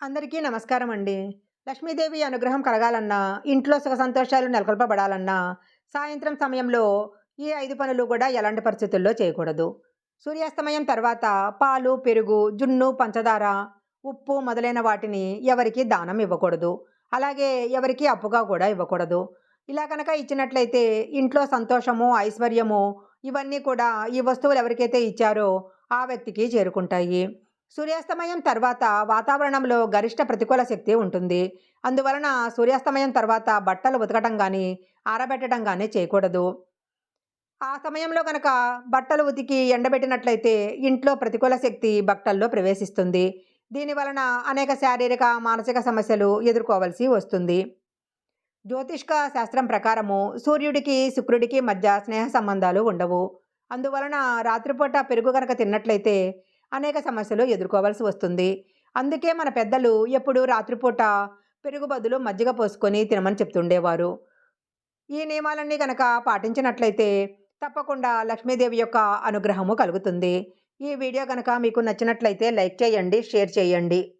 అందరికీ నమస్కారం అండి లక్ష్మీదేవి అనుగ్రహం కలగాలన్నా ఇంట్లో సుఖ సంతోషాలు నెలకొల్పబడాలన్నా సాయంత్రం సమయంలో ఈ ఐదు పనులు కూడా ఎలాంటి పరిస్థితుల్లో చేయకూడదు. సూర్యాస్తమయం తర్వాత పాలు పెరుగు జున్ను పంచదార ఉప్పు మొదలైన వాటిని ఎవరికి దానం ఇవ్వకూడదు. అలాగే ఎవరికి అప్పుగా కూడా ఇవ్వకూడదు. ఇలా కనుక ఇచ్చినట్లయితే ఇంట్లో సంతోషము ఐశ్వర్యము ఇవన్నీ కూడా ఈ వస్తువులు ఎవరికైతే ఇచ్చారో ఆ వ్యక్తికి చేరుకుంటాయి. సూర్యాస్తమయం తర్వాత వాతావరణంలో గరిష్ట ప్రతికూల శక్తి ఉంటుంది. అందువలన సూర్యాస్తమయం తర్వాత బట్టలు ఉతకటం కానీ ఆరబెట్టడం కానీ చేయకూడదు. ఆ సమయంలో కనుక బట్టలు ఉతికి ఎండబెట్టినట్లయితే ఇంట్లో ప్రతికూల శక్తి బట్టల్లో ప్రవేశిస్తుంది. దీని వలన అనేక శారీరక మానసిక సమస్యలు ఎదుర్కోవలసి వస్తుంది. జ్యోతిష్క శాస్త్రం ప్రకారము సూర్యుడికి శుక్రుడికి మధ్య స్నేహ సంబంధాలు ఉండవు. అందువలన రాత్రిపూట పెరుగు కనుక తిన్నట్లయితే అనేక సమస్యలు ఎదుర్కోవాల్సి వస్తుంది. అందుకే మన పెద్దలు ఎప్పుడూ రాత్రిపూట పెరుగు బదులు మజ్జిగ పోసుకొని తినమని చెప్తుండేవారు. ఈ నియమాలన్నీ కనుక పాటించినట్లయితే తప్పకుండా లక్ష్మీదేవి యొక్క అనుగ్రహము కలుగుతుంది. ఈ వీడియో కనుక మీకు నచ్చినట్లయితే లైక్ చేయండి షేర్ చేయండి.